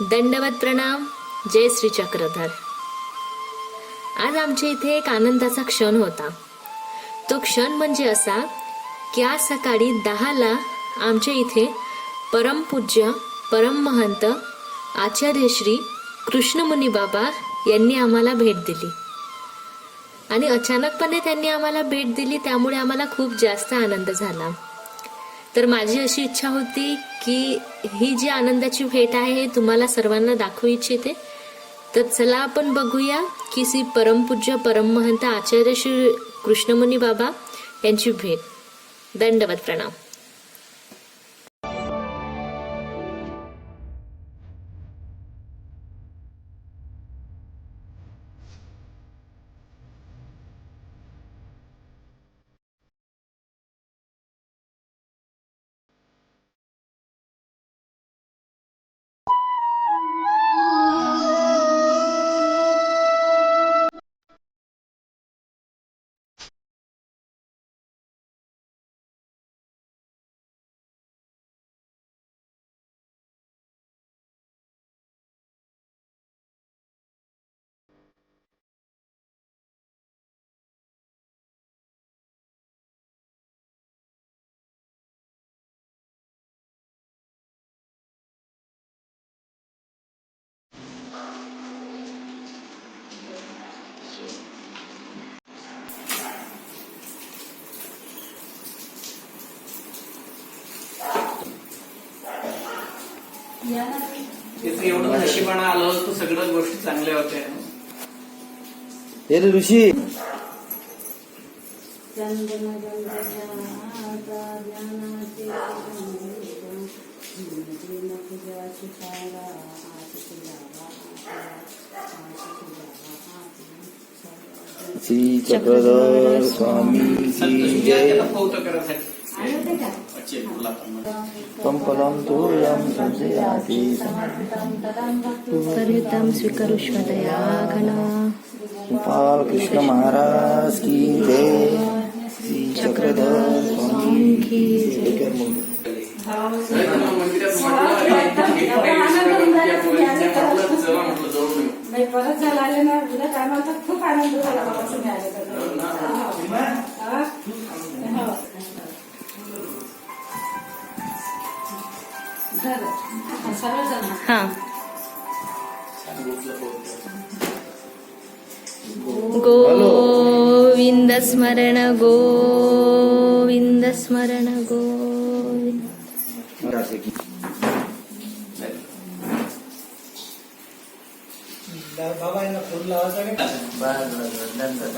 दंडवत प्रणाम. जय श्री चक्रधर. आज आमच्या इथे एक आनंदाचा क्षण होता. तो क्षण म्हणजे असा की आज सकाळी दहाला आमच्या इथे परमपूज्य परममहंत आचार्य श्री कृष्णमुनी बाबा यांनी आम्हाला भेट दिली. आणि अचानकपणे त्यांनी आम्हाला भेट दिली त्यामुळे आम्हाला खूप जास्त आनंद झाला. तर माझी अशी इच्छा होती की ही जी आनंदाची भेट आहे हे तुम्हाला सर्वांना दाखवू इच्छिते. तर चला आपण बघूया की श्री परमपूज्य परममहंत आचार्य श्री कृष्णमुनी बाबा यांची भेट. दंडवत प्रणाम. एवढं नशिबानं आलं तर सगळ्या गोष्टी चांगल्या होत्या. हे रे ऋषी. श्री चक्रधर स्वामी जय. बोला आपण. पंपलम तोयम संशयाति परियुतम स्वीकरुष्व दया घन गोपाल कृष्ण महाराज की जय। श्री चक्रधर स्वामी की परत झाला आले ना उलट आम्हाला खूप आनंद झाला बाबा तुम्ही आले सर्वजण हा. गोविंद स्मरण गोविंद स्मरण गोविंद.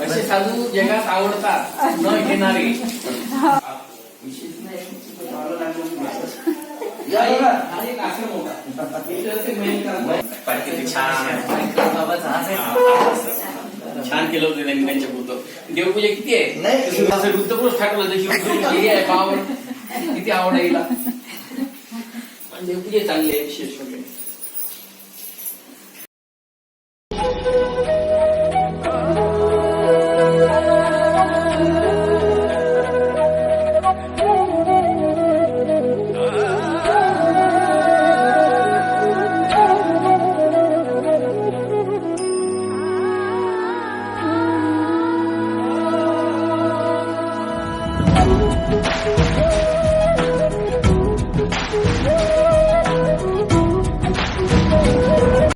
असे साधू जगात आवडतात. न घेणारे. छान छान केलं होतं त्यांनी त्यांच्या पुरतं. देवपूजा किती आहे? नाही. असं वृत्तपुरुष टाकलं जशी आहे पावर किती आवड आहे देवपूजा चांगली आहे विशेष वगैरे